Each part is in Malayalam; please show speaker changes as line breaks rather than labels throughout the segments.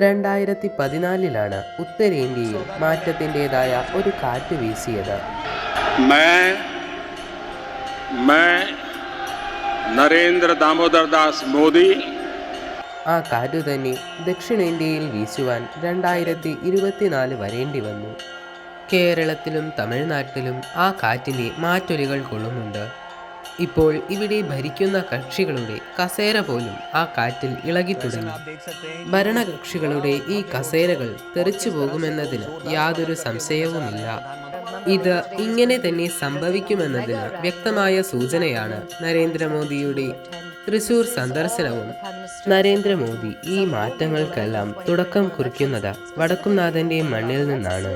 രണ്ടായിരത്തി പതിനാലിലാണ് ഉത്തരേന്ത്യയിൽ മാറ്റത്തിന്റെതായ ഒരു കാറ്റ് വീശിയത്.
നരേന്ദ്ര ദാമോദർ ദാസ് മോദി.
ആ കാറ്റ് തന്നെ ദക്ഷിണേന്ത്യയിൽ വീശുവാൻ രണ്ടായിരത്തി ഇരുപത്തിനാല് വരേണ്ടി വന്നു. കേരളത്തിലും തമിഴ്നാട്ടിലും ആ കാറ്റിന്റെ മാറ്റൊലികൾ കൊള്ളുന്നുണ്ട്. ഇപ്പോൾ ഇവിടെ ഭരിക്കുന്ന കക്ഷികളുടെ കസേര പോലും ആ കാറ്റിൽ ഇളകി തുടങ്ങി. ഭരണകക്ഷികളുടെ ഈ കസേരകൾ തെറിച്ചു പോകുമെന്നതിന് യാതൊരു സംശയവുമില്ല. ഇത് ഇങ്ങനെ തന്നെ സംഭവിക്കുമെന്നതിന് വ്യക്തമായ സൂചനയാണ് നരേന്ദ്രമോദിയുടെ തൃശൂർ സന്ദർശനവും. നരേന്ദ്രമോദി ഈ മാറ്റങ്ങൾക്കെല്ലാം തുടക്കം കുറിക്കുന്നത് വടക്കുംനാഥന്റെ മണ്ണിൽ നിന്നാണ്.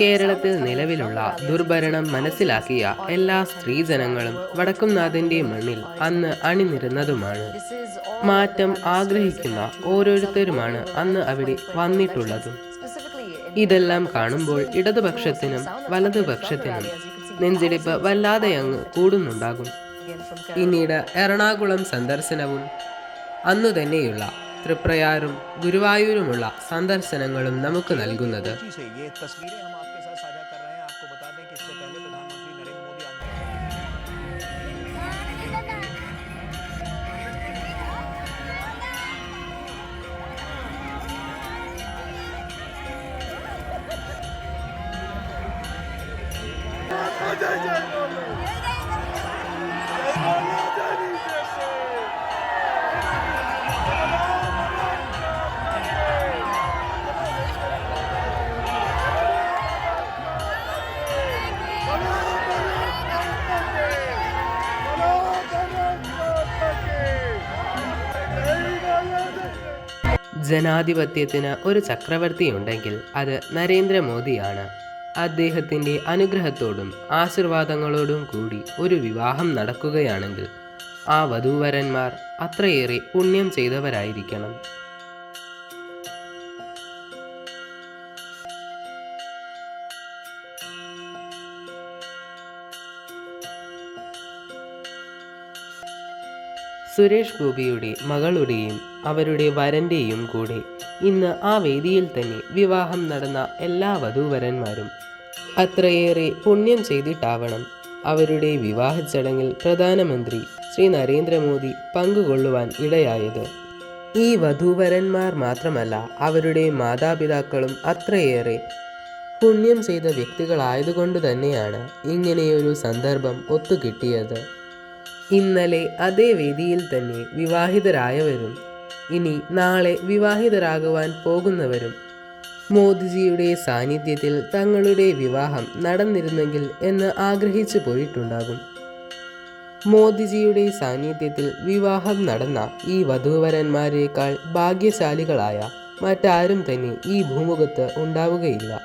കേരളത്തിൽ നിലവിലുള്ള ദുർഭരണം മനസ്സിലാക്കിയ എല്ലാ സ്ത്രീജനങ്ങളും വടക്കുംനാഥന്റെ മണ്ണിൽ അന്ന് അണിനിരുന്നതുമാണ്. മാറ്റം ആഗ്രഹിക്കുന്ന ഓരോരുത്തരുമാണ് അന്ന് അവിടെ വന്നിട്ടുള്ളതും. ഇതെല്ലാം കാണുമ്പോൾ ഇടതുപക്ഷത്തിനും വലതുപക്ഷത്തിനും നെഞ്ചിടിപ്പ് വല്ലാതെ അങ്ങ് കൂടുന്നുണ്ടാകും. പിന്നീട് എറണാകുളം സന്ദർശനവും അന്നു തന്നെയുള്ള തൃപ്രയാറും ഗുരുവായൂരുമുള്ള സന്ദർശനങ്ങളും നമുക്ക് നൽകുന്നത്
Oh, yeah, yeah.
ജനാധിപത്യത്തിന് ഒരു ചക്രവർത്തി ഉണ്ടെങ്കിൽ അത് നരേന്ദ്രമോദിയാണ്. അദ്ദേഹത്തിന്റെ അനുഗ്രഹത്തോടും ആശീർവാദങ്ങളോടും കൂടി ഒരു വിവാഹം നടക്കുകയാണെങ്കിൽ ആ വധൂവരന്മാർ അത്രയേറെ പുണ്യം ചെയ്തവരായിരിക്കണം. സുരേഷ് ഗോപിയുടെ മകളുടെയും അവരുടെ വരന്റെയും കൂടെ ഇന്ന് ആ വേദിയിൽ തന്നെ വിവാഹം നടന്ന എല്ലാ വധൂവരന്മാരും അത്രയേറെ പുണ്യം ചെയ്തിട്ടാവണം അവരുടെ വിവാഹ ചടങ്ങിൽ പ്രധാനമന്ത്രി ശ്രീ നരേന്ദ്രമോദി പങ്കുകൊള്ളുവാൻ ഇടയായത്. ഈ വധൂവരന്മാർ മാത്രമല്ല അവരുടെ മാതാപിതാക്കളും അത്രയേറെ പുണ്യം ചെയ്ത വ്യക്തികളായതുകൊണ്ട് തന്നെയാണ് ഇങ്ങനെയൊരു സന്ദർഭം ഒത്തുകിട്ടിയത്. ഇന്നലെ അതേ വേദിയിൽ തന്നെ വിവാഹിതരായവരും ഇനി നാളെ വിവാഹിതരാകുവാൻ പോകുന്നവരും. മോദിജിയുടെ സാന്നിധ്യത്തിൽ തങ്ങളുടെ വിവാഹം നടന്നിരുന്നെങ്കിൽ എന്ന് ആഗ്രഹിച്ചു പോയിട്ടുണ്ടാകും. മോദിജിയുടെ സാന്നിധ്യത്തിൽ വിവാഹം നടന്ന ഈ വധൂവരന്മാരെക്കാൾ ഭാഗ്യശാലികളായ മറ്റാരും തന്നെ ഈ ഭൂമുഖത്ത് ഉണ്ടാവുകയില്ല.